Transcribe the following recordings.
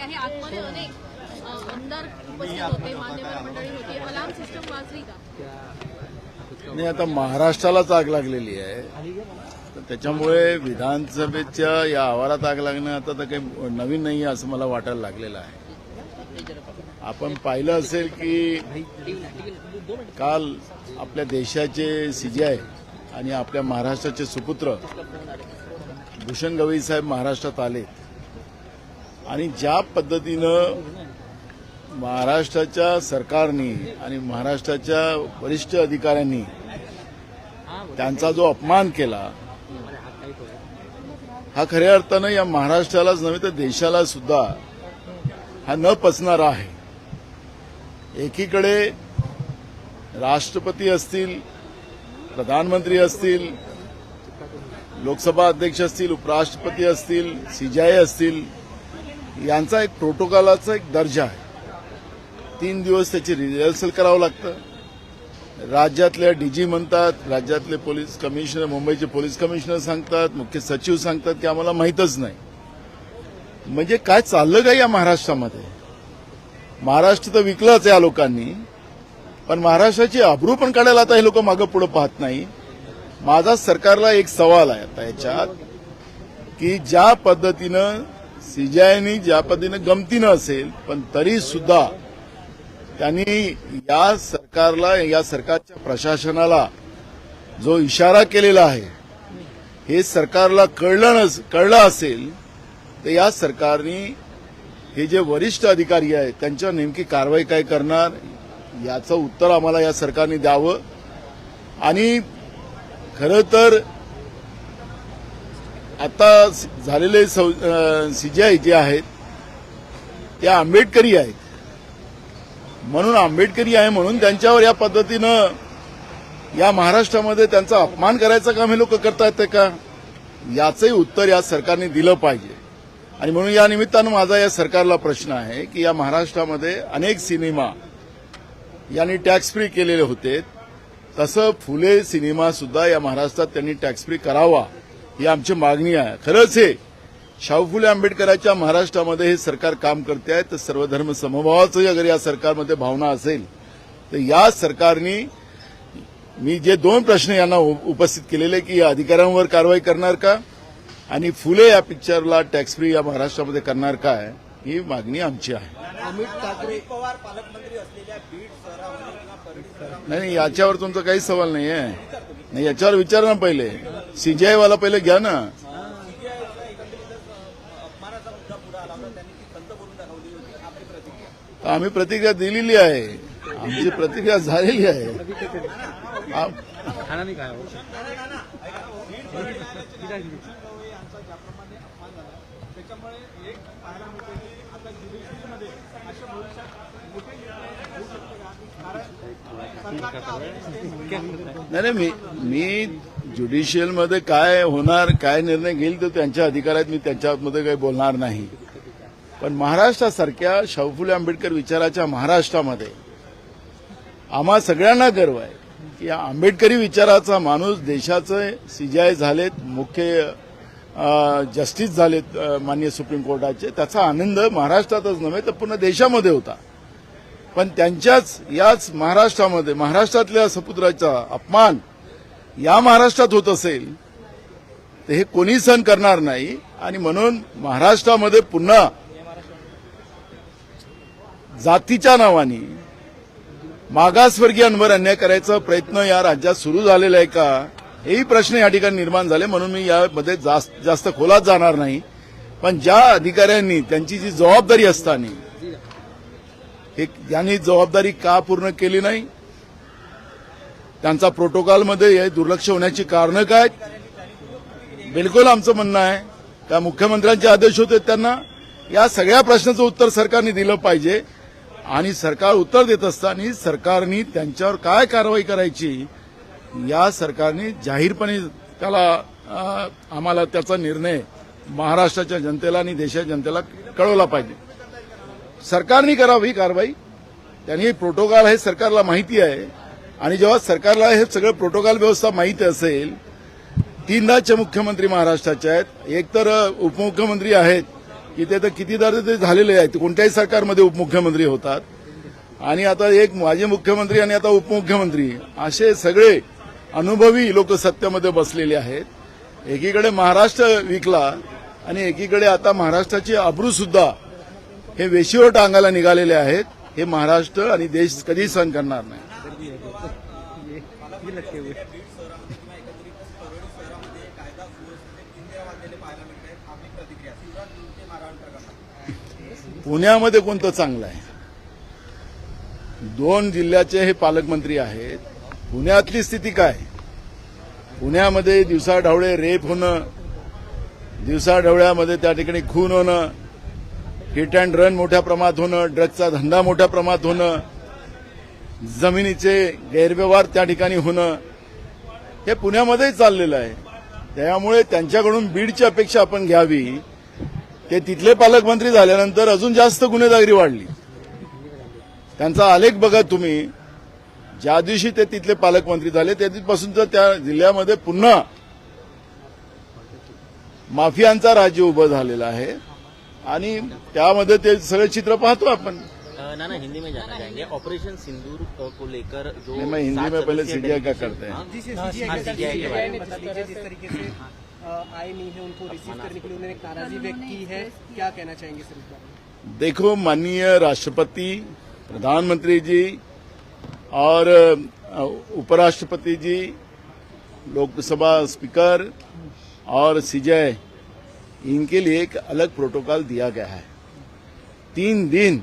झाली आहे आतमध्ये अनेक आमदार उपस्थित होते मान्यवर मंडळी होती. अलार्म सिस्टम वाजली का? नाही आता महाराष्ट्रालाच आग लागलेली आहे. तर त्याच्यामुळे विधानसभेच्या या आवारात आग लागणं आता तर काही नवीन नाही आहे असं मला वाटायला लागलेलं आहे. आपण पाहिलं असेल की काल आपल्या देशाचे सीजीआय आणि आपल्या महाराष्ट्राचे सुपुत्र भूषण गवई साहेब महाराष्ट्रात आले आणि ज्या पद्धतीनं महाराष्ट्राच्या सरकारने आणि महाराष्ट्राच्या वरिष्ठ अधिकाऱ्यांनी त्यांचा जो अपमान केला हा खऱ्या अर्थानं या महाराष्ट्रालाच नव्हे तर देशाला सुद्धा हा न पचणारा आहे. एकीकडे राष्ट्रपती असतील प्रधानमंत्री असतील लोकसभा अध्यक्ष असतील उपराष्ट्रपती असतील सीजीआय असतील यांचा एक प्रोटोकॉलाचा एक दर्जा आहे. तीन दिवस त्याची रिहर्सल करावं लागतं. राज्यातल्या डीजी म्हणतात राज्यातले पोलीस कमिशनर मुंबईचे पोलीस कमिशनर सांगतात मुख्य सचिव सांगतात की आम्हाला माहीतच नाही. म्हणजे काय चाललं का या महाराष्ट्रामध्ये? महाराष्ट्र तर विकलंच या लोकांनी पण महाराष्ट्राची अब्रू पण काढायला आता हे लोक मागं पुढे पाहत नाही. माझा सरकारला एक सवाल आहे आता याच्यात की ज्या पद्धतीनं सीजीआयनी ज्या पद्धतीनं गमतीनं असेल पण तरी सुद्धा त्यांनी या सरकारला या सरकारच्या प्रशासनाला जो इशारा केलेला आहे हे सरकारला कळलं कळलं असेल तर या सरकारने हे जे वरिष्ठ अधिकारी आहेत त्यांच्यावर नेमकी कारवाई काय करणार याचं उत्तर आम्हाला या सरकारने द्यावं. आणि खरं तर आता झालेले सौ सीजीआय जे आहेत ते आंबेडकरी आहेत. म्हणून आंबेडकरी आहे म्हणून त्यांच्यावर या पद्धतीनं या महाराष्ट्रामध्ये त्यांचा अपमान करायचं काम हे लोक करतायत ते का? याचंही उत्तर या सरकारने दिलं पाहिजे. आणि म्हणून या निमित्तानं माझा या सरकारला प्रश्न आहे की या महाराष्ट्रामध्ये अनेक सिनेमा यांनी टॅक्स फ्री केलेले होते. तसं फुले सिनेमा सुद्धा या महाराष्ट्रात त्यांनी टॅक्स फ्री करावा. ही आमची मागणी आहे. खरंच हे शाहू फुले आंबेडकरांच्या महाराष्ट्रामध्ये हे सरकार काम करते आहे तर सर्वधर्म समभावाचं अगर या सरकारमध्ये भावना असेल तर या सरकारने मी जे दोन प्रश्न यांना उपस्थित केलेले की या अधिकाऱ्यांवर कारवाई करणार का आणि फुले या पिक्चरला टॅक्स फ्री या महाराष्ट्रामध्ये करणार काय ही मागणी आमची आहे. अमित ठाकरे पवार पालकमंत्री असलेल्या बीड शहरामध्ये नाही याच्यावर तुमचा काही सवाल नाही आहे नाही याच्यावर विचारा ना पहिले. सीजीआय वाला पहिले घ्या ना? आम्ही प्रतिक्रिया दिलेली आहे. आमची प्रतिक्रिया झालेली आहे ठाण्याने काय हो? यांचा ज्याप्रमाणे अपमान झाला त्याच्यामुळे एक पाहायला मिळते की आता ज्युडिशरीमध्ये अशा भविष्यात मोठे निर्णय होऊ शकते का कारण सरकारचा नाही नाही मी मी ज्युडिशियलमध्ये काय होणार काय निर्णय घेईल तो त्यांच्या अधिकारात मी त्यांच्यामध्ये काही बोलणार नाही. पण महाराष्ट्रासारख्या शाहूफुले आंबेडकर विचाराच्या महाराष्ट्रामध्ये आम्हा सगळ्यांना गर्व आहे की या आंबेडकरी विचाराचा माणूस देशाचे सीजीआय झालेत मुख्य जस्टिस झालेत मान्य माननीय सुप्रीम कोर्टाचे त्याचा आनंद महाराष्ट्रातच नव्हे तर पूर्ण देशामध्ये होता. पण त्यांच्याच याच महाराष्ट्रामध्ये महाराष्ट्रातल्या सपुत्राचा अपमान या महाराष्ट्रात होत असेल तर हे कोणी सहन करणार नाही. आणि म्हणून महाराष्ट्रामध्ये पुन्हा जातीच्या नावाने मागासवर्गीयांवर अन्याय करायचा प्रयत्न या राज्यात सुरू झालेला आहे का? हेही प्रश्न या ठिकाणी निर्माण झाले. म्हणून मी यामध्ये जास्त जास्त खोलात जाणार नाही. पण ज्या अधिकाऱ्यांनी त्यांची जी जबाबदारी असताना हे यांनी जबाबदारी का पूर्ण केली नाही? त्यांचा प्रोटोकॉलमध्ये हे दुर्लक्ष होण्याची कारणं काय? बिलकुल आमचं म्हणणं आहे. त्या मुख्यमंत्र्यांचे आदेश होते त्यांना. या सगळ्या प्रश्नाचं उत्तर सरकारने दिलं पाहिजे. आणि सरकार उत्तर देत असताना सरकारने त्यांच्यावर काय कारवाई करायची या सरकारने जाहीरपणे त्याला आम्हाला त्याचा निर्णय महाराष्ट्राच्या जनतेला आणि देशाच्या जनतेला कळवला पाहिजे. सरकारने ही कारवाई. त्यांनी प्रोटोकॉल हे सरकारला माहिती आहे. आणि जेव्हा सरकारला हे सगळं प्रोटोकॉल व्यवस्था माहिती असेल तीनदाचे मुख्यमंत्री महाराष्ट्राचे आहेत. एक तर उपमुख्यमंत्री आहेत. की ते तर कितीदा ते झालेले आहेत. कोणत्याही सरकारमध्ये उपमुख्यमंत्री होतात. आणि आता एक माजी मुख्यमंत्री आणि आता उपमुख्यमंत्री असे सगळे अनुभवी लोक सत्यामध्ये बसलेले आहेत. एकीकडे महाराष्ट्र विकला आणि एकीकडे आता महाराष्ट्राची अब्रूसुद्धा हे वेशीवर टांगायला निघालेले आहेत. हे महाराष्ट्र आणि देश कधी सहन करणार नाही. पुण्यामध्ये कोणतं चांगलं आहे? दोन जिल्ह्याचे हे पालकमंत्री आहेत. पुण्यातली स्थिती काय? पुण्यामध्ये दिवसाढवळे रेप होणं दिवसाढवळ्यामध्ये त्या ठिकाणी खून होणं हिट अँड रन मोठ्या प्रमाणात होणं ड्रग्जचा धंदा मोठ्या प्रमाणात होणं जमिनीचे गैरव्यवहार त्या ठिकाणी होणं हे पुण्यामध्येही चाललेलं आहे. त्यामुळे त्यांच्याकडून बीडची अपेक्षा आपण घ्यावी. ते तिथले पालकमंत्री झाल्यानंतर अजून जास्त गुन्हेगारी वाढली. त्यांचा आलेख बघा तुम्ही. ज्या दिवशी ते तिथले पालकमंत्री झाले त्या दिवशीपासून तर त्या जिल्ह्यामध्ये पुन्हा माफियांचा राज्य उभं झालेलं आहे. आणि त्यामध्ये ते सगळे चित्र पाहतो आपण. ना ना हिंदी में जाना चाहेंगे. ऑपरेशन सिंदूर को लेकर जो नहीं, मैं हिंदी में पहले CBI का करते हैं। हाँ, हाँ, CBI के बारे में। बता दीजिए जिस तरीके से अ, आए नहीं है उनको रिसीव करने के लिए उन्होंने एक नाराज़गी व्यक्त की है। क्या। कहना चाहेंगे सर इस बारे देखो माननीय राष्ट्रपति प्रधानमंत्री जी और उपराष्ट्रपति जी लोकसभा स्पीकर और सीजय इनके लिए एक अलग प्रोटोकॉल दिया गया है। तीन दिन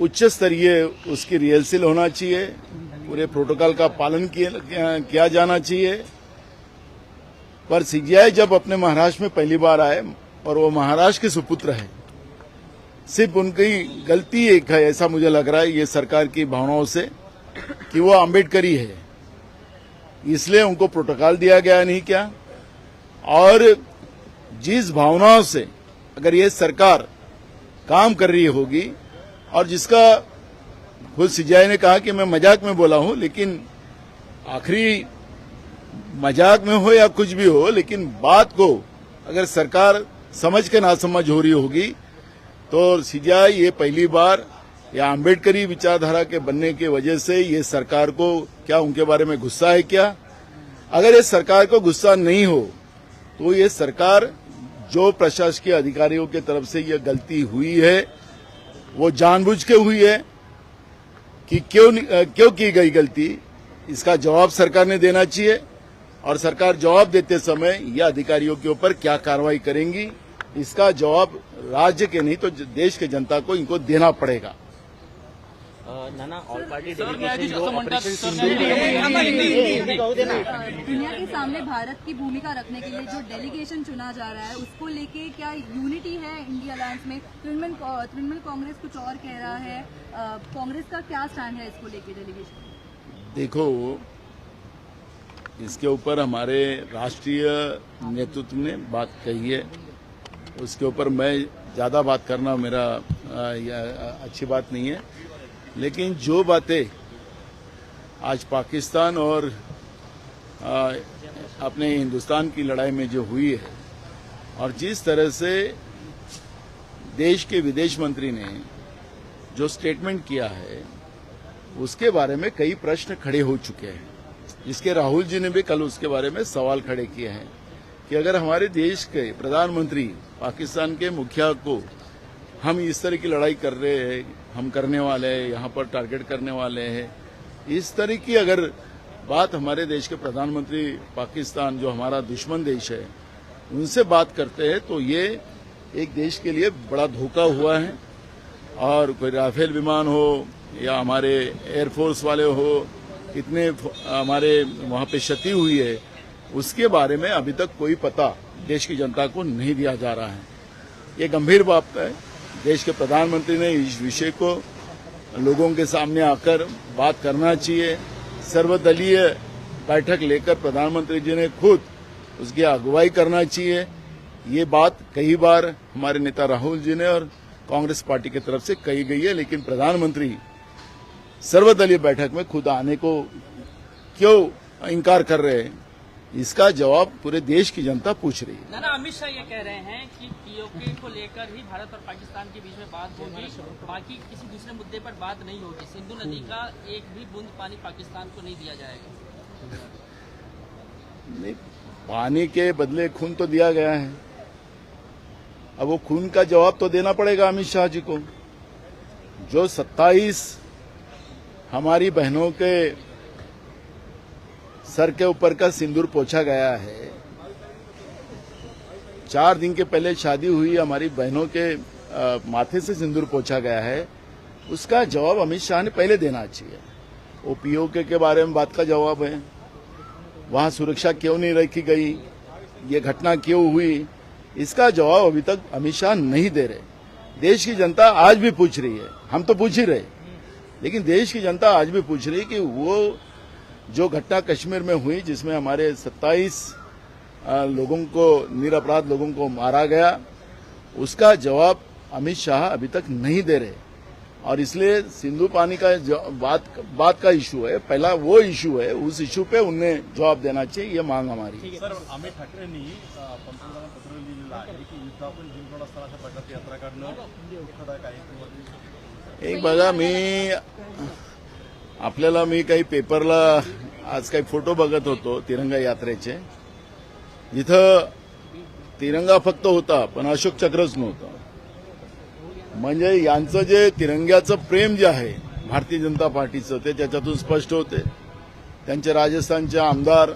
उच्च स्तरीय उसकी रिहर्सल होना चाहिए, पूरे प्रोटोकॉल का पालन किया जाना चाहिए। पर सीजीआई जब अपने महाराष्ट्र में पहली बार आए और वो महाराष्ट्र के सुपुत्र है, सिर्फ़ उनकी गलती एक है, ऐसा मुझे लग रहा है, ये सरकार की भावनाओं से कि वो अम्बेडकरी है। इसलिए उनको प्रोटोकॉल दिया गया नहीं क्या? और जिस भावनाओं से अगर ये सरकार काम कर रही होगी, और जिसका खुद सिजाई ने कहा कि मैं मज़ाक में बोला हूँ, लेकिन आखिरी मज़ाक में हो या कुछ भी हो, लेकिन बात को अगर सरकार समझ के ना समझ हो रही होगी तो सीजीआई ये पहली बार या अम्बेडकरी विचारधारा के बनने की वजह से ये सरकार को क्या उनके बारे में गुस्सा है क्या? अगर ये सरकार को गुस्सा नहीं हो तो ये सरकार जो प्रशासकीय अधिकारियों की तरफ़ से यह गलती हुई है, वो जानबूझ के हुई है कि क्यों क्यों की गई गलती? इसका जवाब सरकार ने देना चाहिए और सरकार जवाब देते समय यह अधिकारियों के ऊपर क्या कार्रवाई करेंगी? इसका जवाब राज्य के नहीं तो देश के जनता को इनको देना पड़ेगा। अ, ना ना ऑल पार्टी दुनिया के सामने भारत की भूमिका रखने के लिए जो डेलीगेशन चुना जा रहा है उसको लेके क्या यूनिटी है इंडिया अलायंस में? तृणमूल तृणमूल कांग्रेस कुछ और कह रहा है कांग्रेस का क्या स्टैंड है इसको लेके डेलीगेशन देखो इसके ऊपर हमारे राष्ट्रीय नेतृत्व ने बात कही है। उसके ऊपर मैं ज़्यादा बात करना मेरा अच्छी बात नहीं है। लेकिन जो बातें आज पाकिस्तान और आ, अपने हिंदुस्तान की लड़ाई में जो हुई है और जिस तरह से देश के विदेश मंत्री ने जो स्टेटमेंट किया है उसके बारे में कई प्रश्न खड़े हो चुके हैं। जिसके राहुल जी ने भी कल उसके बारे में सवाल खड़े किए हैं कि अगर हमारे देश के प्रधानमंत्री पाकिस्तान के मुखिया को हम इस तरह की लड़ाई कर रहे हैं, हम करने वाले हैं, यहाँ पर टारगेट करने वाले हैं। इस तरह की अगर बात हमारे देश के प्रधानमंत्री पाकिस्तान, जो हमारा दुश्मन देश है, उनसे बात करते हैं तो ये एक देश के लिए बड़ा धोखा हुआ है। और कोई राफेल विमान हो, या हमारे एयरफोर्स वाले हो, कितने हमारे वहाँ पे क्षति हुई है, उसके बारे में अभी तक कोई पता देश की जनता को नहीं दिया जा रहा है। ये गंभीर बात है। देश के प्रधानमंत्री ने इस विषय को लोगों के सामने आकर बात करना चाहिए। सर्वदलीय बैठक लेकर प्रधानमंत्री जी ने खुद उसकी अगुवाई करना चाहिए। ये बात कई बार हमारे नेता राहुल जी ने और कांग्रेस पार्टी की तरफ़ से कही गई है, लेकिन प्रधानमंत्री सर्वदलीय बैठक में खुद आने को क्यों इनकार कर रहे हैं? इसका जवाब पूरे देश की जनता पूछ रही है। नाना अमित शाह ये कह रहे हैं कि पीओके को लेकर ही भारत और पाकिस्तान के बीच में बात होगी। बाकी किसी दूसरे मुद्दे पर बात नहीं होगी। सिंधु नदी का एक भी बूंद पानी पाकिस्तान को नहीं दिया जाएगा। नहीं पानी के बदले खून तो दिया गया है। अब वो खून का जवाब तो देना पड़ेगा अमित शाह जी को। जो 27 हमारी बहनों के सर के ऊपर का सिंदूर पोछा गया है। चार दिन के पहले शादी हुई हमारी बहनों के अ, माथे से सिंदूर पोछा गया है। उसका जवाब अमित शाह ने पहले देना चाहिए। वो पीओके के बारे में बात का जवाब है। वहाँ सुरक्षा क्यों नहीं रखी गई? ये घटना क्यों हुई? इसका जवाब अभी तक अमित शाह नहीं दे रहे। देश की जनता आज भी पूछ रही है। हम तो पूछ ही रहे। लेकिन देश की जनता आज भी पूछ रही है कि वो जो घटना कश्मीर में हुई जिसमें हमारे 27 लोगों को निरपराध लोगों को मारा गया उसका जवाब अमित शाह अभी तक नहीं दे रहे। और इसलिए सिंधु पानी का बात बात का इशू है पहला वो इशू है उस इशू पे उन्हें जवाब देना चाहिए ये मांग हमारी सर अमित ठाकरेंनी पंतप्रधानांना पत्र लिहिलेलं आहे की युद्ध आपण असताना अशा यात्रा काढणं एक बघा मी आपल्याला मी काही पेपरला आज काही फोटो बघत होतो तिरंगा यात्रेचे. इथं तिरंगा फक्त होता पण अशोक चक्रच नव्हतं. म्हणजे यांचं जे तिरंग्याचं प्रेम जे आहे भारतीय जनता पार्टीचं ते त्याच्यातून स्पष्ट होते. त्यांचे राजस्थानचे आमदार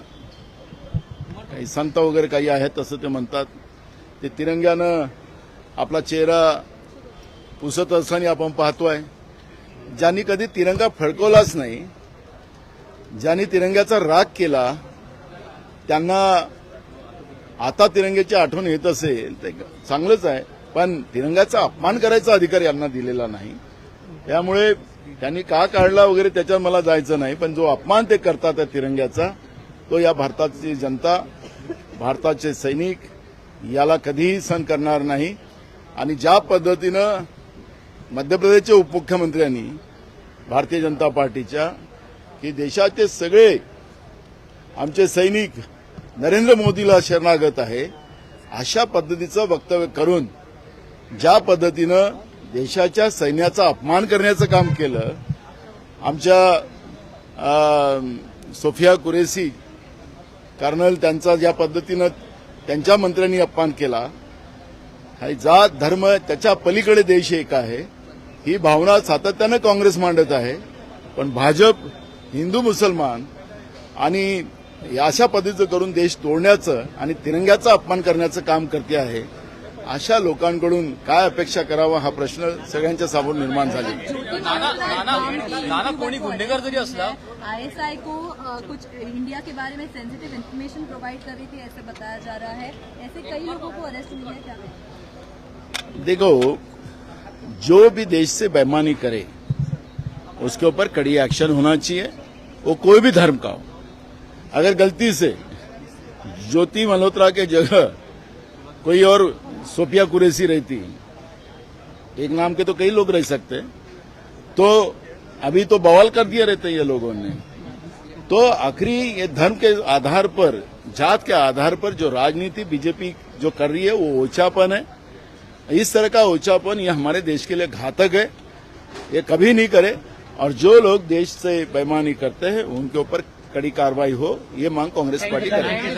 काही संत वगैरे काही आहेत असं ते म्हणतात. ते तिरंग्यानं आपला चेहरा पुसत असताना आपण पाहतोय. ज्यांनी कधी तिरंगा फडकवलाच नाही ज्यांनी तिरंग्याचा राग केला त्यांना आता तिरंग्याची आठवण येत असेल ते चांगलंच आहे. पण तिरंगाचा अपमान करायचा अधिकार यांना दिलेला नाही. त्यामुळे त्यांनी का काढला वगैरे त्याच्यात मला जायचं नाही पण जो अपमान ते करतात त्या तिरंग्याचा तो या भारताची जनता भारताचे सैनिक याला कधीही सहन करणार नाही. आणि ज्या पद्धतीनं मध्य प्रदेशच्या उपमुख्यमंत्र्यांनी भारतीय जनता पार्टीच्या की देशाचे सगळे आमचे सैनिक नरेंद्र मोदीला शरणागत आहे अशा पद्धतीचं वक्तव्य करून ज्या पद्धतीनं देशाच्या सैन्याचा अपमान करण्याचं काम केलं आमच्या सोफिया कुरेसी कर्नल त्यांचा ज्या पद्धतीनं त्यांच्या मंत्र्यांनी अपमान केला हा जात धर्म त्याच्या पलीकडे देश एक आहे ही भावना सातत्यानं काँग्रेस मांडत आहे. पण भाजप हिंदू मुसलमान आणि अशा पद्धतीचं करून देश तोडण्याचं आणि तिरंग्याचा अपमान करण्याचं काम करते आहे अशा लोकांकडून काय अपेक्षा करावा हा प्रश्न सगळ्यांच्या समोर निर्माण झाले नाना कोणी गुन्हेगार जरी असला आईएसआई को कुछ इंडिया के बारे में सेंसिटिव इन्फॉर्मेशन प्रोवाइड कर रही थी ऐसे बताया जा रहा है। ऐसे कई लोगों को अरेस्ट है क्या? देखो जो भी देश से बेमानी करे, उसके ऊपर कड़ी एक्शन होना चाहिए। वो कोई भी धर्म का हो। अगर गलती से ज्योति मल्होत्रा के जगह कोई और सोफिया कुरेसी रहती, एक नाम के तो कई लोग रह सकते। तो अभी तो बवाल कर दिया रहते ये लोगों ने। तो आखिरी ये धर्म के आधार पर, जात के आधार पर जो राजनीति बीजेपी जो कर रही है, वो ओछापन है। इस तरह का ऊंचापन ये हमारे देश के लिए घातक है ये कभी नहीं करे और जो लोग देश से बेमानी करते हैं उनके ऊपर कड़ी कार्रवाई हो ये मांग कांग्रेस पार्टी करेगी